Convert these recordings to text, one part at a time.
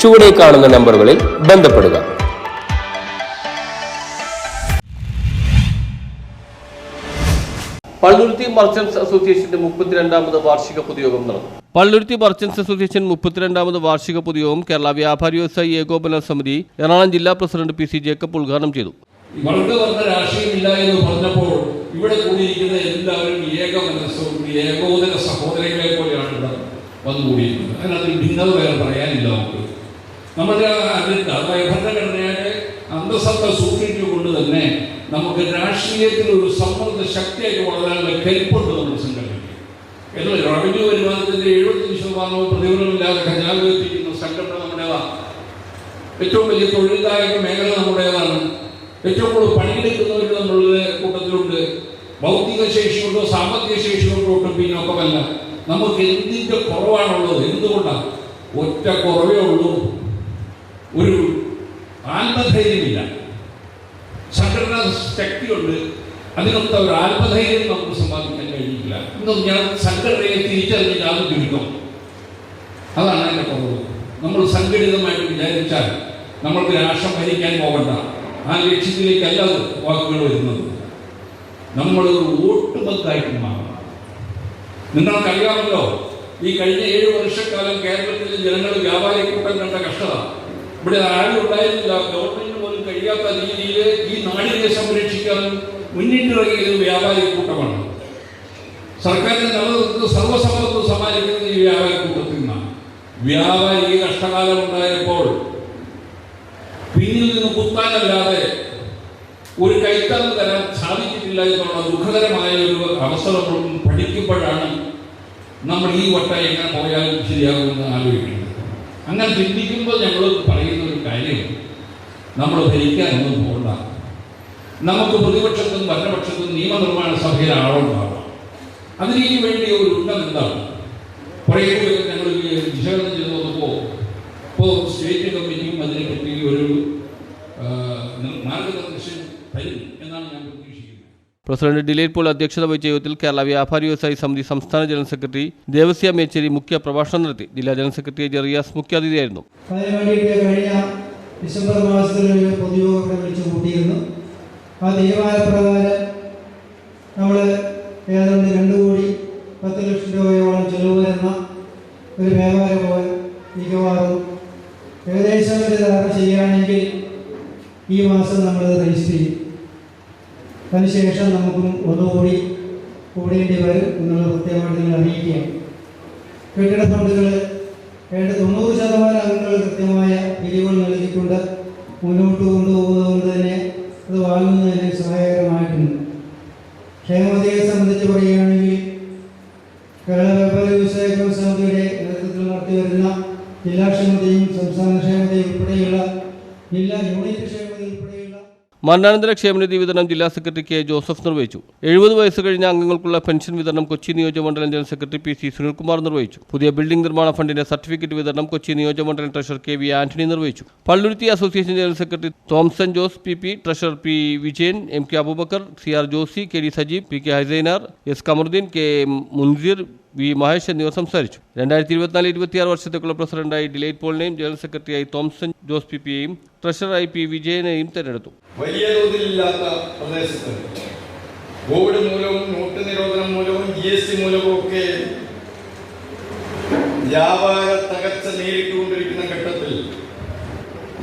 ചുവടെ കാണുന്ന നമ്പറുകളിൽ ബന്ധപ്പെടുക. പള്ളുരുത്തി മർച്ചൻസ് അസോസിയേഷന്റെ മുപ്പത്തിരണ്ടാമത് വാർഷിക പൊതുയോഗം നടന്നു. പള്ളുരുത്തി മർച്ചന്റ്സ് അസോസിയേഷൻ മുപ്പത്തിരണ്ടാമത് വാർഷിക പൊതുയോഗം കേരള വ്യാപാരി വ്യവസായി ഏകോപന സമിതി എറണാകുളം ജില്ലാ പ്രസിഡന്റ് പി സി ജേക്കബ് ഉദ്ഘാടനം ചെയ്തു. വർഗവർണ രാഷ്ട്രീയമില്ല എന്ന് പറഞ്ഞപ്പോൾ ഇവിടെ കൂടിയിരിക്കുന്ന എല്ലാവരും ഏക മനസ്സും ഏകോദര സഹോദരങ്ങളെ പോലെയാണ് ഇവിടെ വന്നുകൂടിയിരിക്കുന്നത്. അതിനകത്ത് ഭിന്നത വേറെ പറയാനില്ല നമുക്ക്. നമ്മുടെ അതിന്റെ അതായത് ഭരണഘടനയുടെ അന്തസത്ത സൂക്ഷിച്ചുകൊണ്ട് തന്നെ നമുക്ക് രാഷ്ട്രീയത്തിൽ ഒരു സമ്മർദ്ദ ശക്തിയായി വളരാനുള്ള കെൽപ്പുണ്ട് നമ്മൾ സംഘടനയ്ക്ക്. എന്നാൽ റവന്യൂ വരുമാനത്തിന്റെ എഴുപത്തഞ്ച് ശതമാനവും പ്രതിഫലമില്ലാതെ ഖജാവ് സംഘടന നമ്മുടേതാണ്. ഏറ്റവും വലിയ തൊഴിൽദായക മേഖല നമ്മുടേതാണ്. ഏറ്റവും കൂടുതൽ പണിയെടുക്കുന്നവർ നമ്മളുടെ കൂട്ടത്തിലുണ്ട്. ഭൗതിക ശേഷിയുണ്ടോ സാമ്പത്തിക ശേഷിയുണ്ടോ ഒട്ടും പിന്നോക്കമല്ല. നമുക്ക് എന്തിന്റെ കുറവാണുള്ളത്? എന്തുകൊണ്ടാണ്? ഒറ്റ കുറവേ ഉള്ളൂ. ഒരു ആത്മധൈര്യമില്ല. സംഘടനാ ശക്തിയുണ്ട്. അതിനൊത്ത ഒരു ആത്മധൈര്യം നമുക്ക് സമ്പാദിക്കാൻ കഴിയില്ല. ഇന്നും ഞാൻ സംഘടനയെ തിരിച്ചറിഞ്ഞ് ഞാൻ ചുരുക്കം അതാണ് എന്റെ കുറവ് നമ്മൾ സംഘടിതമായിട്ട് വിചാരിച്ചാൽ നമ്മൾക്ക് രാഷ്ട്രം ഭരിക്കാൻ പോകണ്ട. ആ ലക്ഷ്യത്തിലേക്കല്ല വാക്കുകൾ വരുന്നത്. നമ്മൾ ഒരു വോട്ട് ബങ്കായിട്ട് മാറണം. നിങ്ങൾക്കറിയാമല്ലോ ഈ കഴിഞ്ഞ ഏഴ് വർഷക്കാലം കേരളത്തിലെ ജനങ്ങൾ വ്യാപാരി കൂട്ടം കണ്ട കഷ്ടത. ഇവിടെ ആരും ഉണ്ടായിരുന്നില്ല. ഗവൺമെന്റിന് പോലും കഴിയാത്ത രീതിയിൽ ഈ നാടിനെ സംരക്ഷിക്കാൻ മുന്നിട്ടിറങ്ങിയത് വ്യാപാരി കൂട്ടമാണ്. സർക്കാരിന് നിലനിർത്തുന്ന സർവസമ്മതത്വം സമ്മാനിക്കുന്നത് ഈ വ്യാപാരി കൂട്ടത്തിൽ നിന്നാണ്. വ്യാപാരി ഈ കഷ്ടകാലം ഉണ്ടായപ്പോൾ പിന്നിൽ നിന്ന് കുത്താനല്ലാതെ ഒരു കൈത്തന്ന് തരാൻ സാധിച്ചിട്ടില്ല എന്നുള്ള ദുഃഖകരമായ ഒരു അവസരം പഠിക്കുമ്പോഴാണ് നമ്മൾ ഈ വട്ടം എങ്ങനെ പോയാലും ശരിയാകുമെന്ന് ആലോചിക്കുന്നത്. അങ്ങനെ ചിന്തിക്കുമ്പോൾ ഞങ്ങൾ പറയുന്ന ഒരു കാര്യം നമ്മൾ ഭരിക്കാനൊന്നും പോകണ്ട നമുക്ക് പ്രതിപക്ഷത്തും ഭരണപക്ഷത്തും നിയമനിർമ്മാണ സഭയിൽ ആളുണ്ടാവാം അതിനു വേണ്ടി ഒരു ഉന്നം എന്താണ്? കുറേ പ്രസിഡന്റ് ഡിലൈറ്റ് പോൾ അധ്യക്ഷത വഹിച്ച യോഗത്തിൽ കേരള വ്യാപാരി വ്യവസായി സമിതി സംസ്ഥാന ജനറൽ സെക്രട്ടറി ദേവസ്യ മേച്ചേരി മുഖ്യ പ്രഭാഷണം നടത്തി ജില്ലാ ജനറൽ സെക്രട്ടറി ജെറിയാസ് മുഖ്യാതിഥിയായിരുന്നു. ഡിസംബർ മാസത്തിൽ ഒരു പൊതുയോഗം വിളിച്ചു കൂട്ടിയിരുന്നു. ആ തീരുമാനപ്രകാരം നമ്മൾ ഏതാണ്ട് രണ്ട് കോടി പത്ത് ലക്ഷം രൂപയോളം ചെലവ് വരുന്ന ഒരു വ്യാപാര ഭവൻ മിക്കവാറും ഏകദേശം ഒരു ധാരണ ചെയ്യുകയാണെങ്കിൽ ഈ മാസം നമ്മളത് രജിസ്റ്റർ ചെയ്യും. അതിനുശേഷം നമുക്കും ഒന്നുകൂടി കൂടേണ്ടി വരും എന്നുള്ളത് കൃത്യമായിട്ട് നിങ്ങൾ അറിയിക്കുകയാണ്. കെട്ടിട ഫണ്ടുകൾ ഏഴ് തൊണ്ണൂറ് ശതമാനം അംഗങ്ങൾ കൃത്യമായ പിരിവുകൾ നൽകിക്കൊണ്ട് മുന്നോട്ട് കൊണ്ടുപോകുന്നതുകൊണ്ട് തന്നെ അത് വാങ്ങുന്നതിന് സഹായകരമായിട്ടുണ്ട്. ക്ഷേമതയെ സംബന്ധിച്ച് പറയുകയാണെങ്കിൽ കേരള വ്യാപാര വ്യവസായ സമിതിയുടെ നേതൃത്വത്തിൽ നടത്തിവരുന്ന ജില്ലാ ക്ഷേമതയും സംസ്ഥാന ക്ഷേമതയും ഉൾപ്പെടെയുള്ള ജില്ലാ യൂണിറ്റ് ക്ഷേമതയും ഉൾപ്പെടെയുള്ള മരണാനന്തര ക്ഷേമനിധി വിതരണം ജില്ലാ സെക്രട്ടറി കെ ജോസഫ് നിർവഹിച്ചു. എഴുപത് വയസ്സ് കഴിഞ്ഞ അംഗങ്ങൾക്കുള്ള പെൻഷൻ വിതരണം കൊച്ചി നിയോജകമണ്ഡലം general secretary P C Sunilkumar നിർവഹിച്ചു. പുതിയ ബിൽഡിംഗ് നിർമ്മാണ ഫണ്ടിന്റെ സർട്ടിഫിക്കറ്റ് വിതരണം കൊച്ചി നിയോജകമണ്ഡലം ട്രഷറർ കെ വി ആന്റണി നിർവഹിച്ചു. Palluruthy association general secretary Thomson Jose P P treasurer P Vijayan M K Aboobacker C R Josy K D Sajeev P K Haisainar S Kamarudheen K Munsir V Mahesh എന്നിവർ സംസാരിച്ചു. രണ്ടായിരത്തി ഇരുപത്തിനാല് ഇരുപത്തിയാറ് വർഷത്തേക്കുള്ള പ്രസിഡന്റായി delight പോളിനെയും general സെക്രട്ടറിയായി Thomson Jose P പിയെയും ട്രഷറായി പി വിജയനെയും തെരഞ്ഞെടുത്തു. വലിയ തോതിലില്ലാത്ത പ്രദേശത്ത് കോവിഡ് മൂലവും നോട്ട് നിരോധനം മൂലവും ജി എസ് ടി മൂലവും ഒക്കെ വ്യാപാര തകർച്ച നേരിട്ടുകൊണ്ടിരിക്കുന്ന ഘട്ടത്തിൽ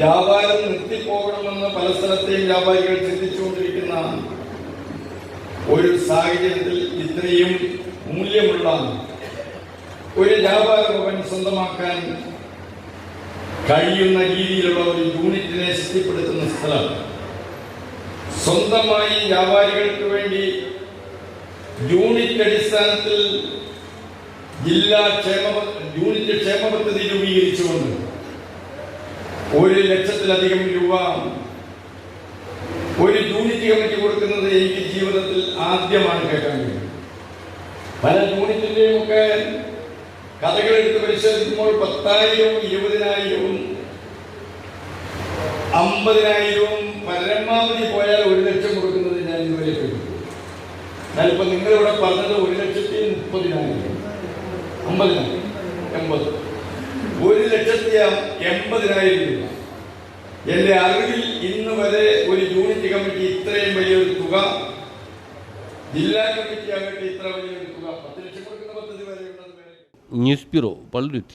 വ്യാപാരം നിർത്തിപ്പോകണമെന്ന് പല സ്ഥലത്തെയും വ്യാപാരികൾ ചിന്തിച്ചുകൊണ്ടിരിക്കുന്ന ഒരു സാഹചര്യത്തിൽ ഇത്രയും മൂല്യമുള്ള ഒരു വ്യാപാര ഭവൻ സ്വന്തമാക്കാൻ കഴിയുന്ന രീതിയിലുള്ള ഒരു യൂണിറ്റിനെ ശക്തിപ്പെടുത്തുന്ന സ്ഥലം. സ്വന്തമായി വ്യാപാരികൾക്ക് വേണ്ടി യൂണിറ്റ് അടിസ്ഥാനത്തിൽ ജില്ലാ ക്ഷേമ യൂണിറ്റ് ക്ഷേമ പദ്ധതി രൂപീകരിച്ചുകൊണ്ട് ഒരു ലക്ഷത്തിലധികം രൂപ ഒരു യൂണിറ്റ് കമ്മിറ്റി കൊടുക്കുന്നത് എനിക്ക് ജീവിതത്തിൽ ആദ്യമാണ് കേൾക്കാൻ കഴിയും പല യൂണിറ്റിന്റെയും ഒക്കെ കഥകൾ എടുത്ത് പരിശോധിക്കുമ്പോൾ പത്തായിരവും ഇരുപതിനായിരവും അമ്പതിനായിരവും പരമാവധി പോയാൽ ഒരു ലക്ഷം കൊടുക്കുന്നത് ഞാൻ ഇതുവരെ കേട്ടു നിങ്ങളിവിടെ പറഞ്ഞത് ഒരു ലക്ഷത്തി മുപ്പതിനായിരം. അമ്പതിനായിരം. എൺപത്. ഒരു ലക്ഷത്തി എൺപതിനായിരം രൂപ. എന്റെ അറിവിൽ ഇന്ന് വരെ ഒരു യൂണിറ്റ് കമ്മിറ്റി ഇത്രയും വലിയൊരു തുക ജില്ലാ കമ്മിറ്റി ആകട്ടെ ഇത്ര വലിയൊരു തുക പത്ത്